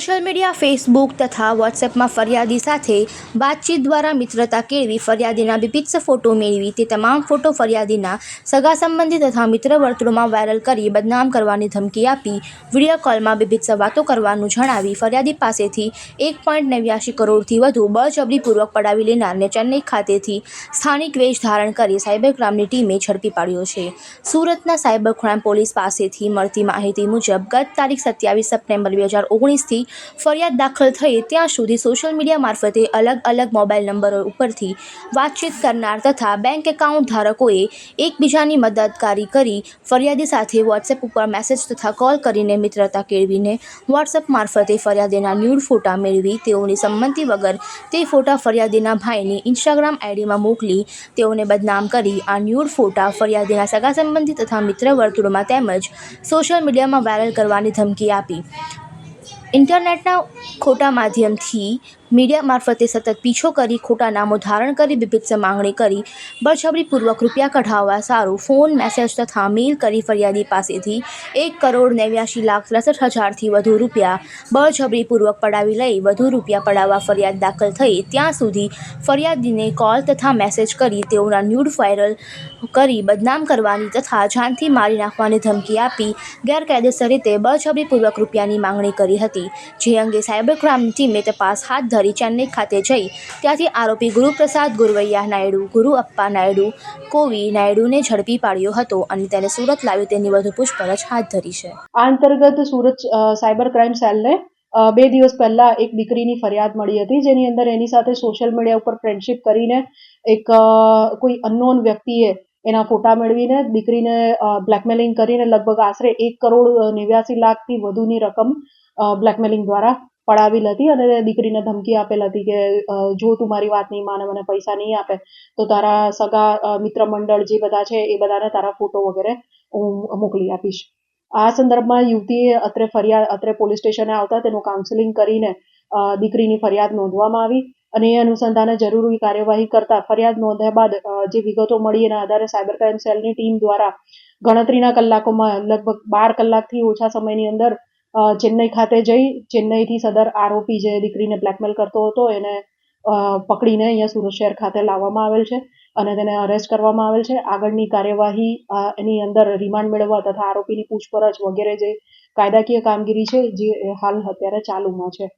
Social media, Facebook તથા વોટ્સએપમાં ફરિયાદી સાથે વાતચીત દ્વારા મિત્રતા કેળવી ફરિયાદીના વિભિત્સ ફોટો મેળવી. તે તમામ ફોટો ફરિયાદીના સગા સંબંધી તથા મિત્ર વર્તુળમાં વાયરલ કરી બદનામ કરવાની ધમકી આપી. વીડિયો કોલમાં વિભિત્સ વાતો કરવાનું જણાવી ફરિયાદી પાસેથી એક પોઈન્ટ નેવ્યાસી કરોડથી વધુ બળજબરીપૂર્વક પડાવી લેનારને ચેન્નઈ ખાતેથી સ્થાનિક વેશ ધારણ કરી સાયબર ક્રાઇમની ટીમે ઝડપી પાડ્યો છે. સુરતના સાયબર ક્રાઇમ પોલીસ પાસેથી મળતી માહિતી મુજબ ગત તારીખ સત્યાવીસ સપ્ટેમ્બર બે હજાર ઓગણીસથી ફરિયાદ દાખલ થઈ ત્યાં સુધી સોશિયલ મીડિયા મારફતે અલગ અલગ મોબાઈલ નંબરો ઉપરથી વાતચીત કરનાર તથા બેંક એકાઉન્ટ ધારકોએ એકબીજાની મદદકારી કરી ફરિયાદી સાથે વોટ્સએપ ઉપર મેસેજ તથા કોલ કરીને મિત્રતા કેળવીને વોટ્સએપ મારફતે ફરિયાદીના ન્યૂડ ફોટા મેળવી તેઓની સંમતિ વગર તે ફોટા ફરિયાદીના ભાઈની ઇન્સ્ટાગ્રામ આઈડીમાં મોકલી તેઓને બદનામ કરી આ ન્યૂડ ફોટા ફરિયાદીના સગા સંબંધી તથા મિત્ર વર્તુળમાં તેમજ સોશિયલ મીડિયામાં વાયરલ કરવાની ધમકી આપી. ઇન્ટરનેટના ખોટા માધ્યમથી મીડિયા મારફતે સતત પીછો કરી ખોટા નામો ધારણ કરી બીભત્સ માંગણી કરી, બળજબરીપૂર્વક રૂપિયા કઢાવવા સારું ફોન મેસેજ તથા મેઇલ કરી ફરિયાદી પાસેથી એક કરોડ નેવ્યાસી લાખ ત્રેસઠ હજારથી વધુ રૂપિયા બળજબરીપૂર્વક પડાવી લઈ, વધુ રૂપિયા પડાવવા ફરિયાદ દાખલ થઈ. ત્યાં સુધી ફરિયાદીને કોલ તથા મેસેજ કરી તેઓના ન્યૂડ વાયરલ કરી બદનામ કરવાની તથા જાનથી મારી નાખવાની ધમકી આપી, ગેરકાયદેસર રીતે બળજબરીપૂર્વક રૂપિયાની માંગણી કરી હતી. જે અંગે સાયબર ક્રાઇમ ટીમે તપાસ હાથ ધરી ચેન્નઈ ખાતે જઈ ત્યાંથી આરોપી ગુરુપ્રસાદ ગુરવૈયા નાયડુ, ગુરુ અપ્પા નાયડુ, કોવી નાયડુને ઝડપી પાડ્યો હતો અને તેને સુરત લાવી તેની વધુ પૂછપરછ હાથ ધરી છે. આ અંતર્ગત સુરત સાયબર ક્રાઇમ સેલને બે દિવસ પહેલા એક દીકરીની ફરિયાદ મળી હતી, જેની અંદર એની સાથે સોશિયલ મીડિયા ઉપર ફ્રેન્ડશિપ કરીને એક કોઈ અનનોન વ્યક્તિએ એના ફોટા મેળવીને દીકરીને બ્લેકમેલિંગ કરીને લગભગ આશરે એક કરોડ નેવ્યાસી લાખથી વધુની રકમ બ્લેકમેલિંગ દ્વારા પડાવેલ હતી અને દીકરીને ધમકી આપેલ હતી કે જો તું મારી વાત નહીં માને, મને પૈસા નહીં આપે, તો તારા સગા મિત્ર મંડળ જે બધા છે એ બધાને તારા ફોટો વગેરે હું મોકલી આપીશ. આ સંદર્ભમાં યુવતીએ અત્રે ફરિયાદ, અત્રે પોલીસ સ્ટેશને આવતા તેનું કાઉન્સેલિંગ કરીને દીકરીની ફરિયાદ નોંધવામાં આવી અને એ અનુસંધાને જરૂરી કાર્યવાહી કરતા ફરિયાદ નોંધ્યા બાદ જે વિગતો મળી એના આધારે સાયબર ક્રાઇમ સેલની ટીમ દ્વારા ગણતરીના કલાકોમાં લગભગ બાર કલાકથી ઓછા સમયની અંદર ચેન્નઈ ખાતે જઈ, ચેન્નઈથી સદર આરોપી જે દીકરીને બ્લેકમેલ કરતો હતો, એને પકડીને અહીંયા સુરત શહેર ખાતે લાવવામાં આવેલ છે અને તેને અરેસ્ટ કરવામાં આવેલ છે. આગળની કાર્યવાહી એની અંદર રિમાન્ડ મેળવવા તથા આરોપીની પૂછપરછ વગેરે જે કાયદાકીય કામગીરી છે, જે હાલ અત્યારે ચાલુમાં છે.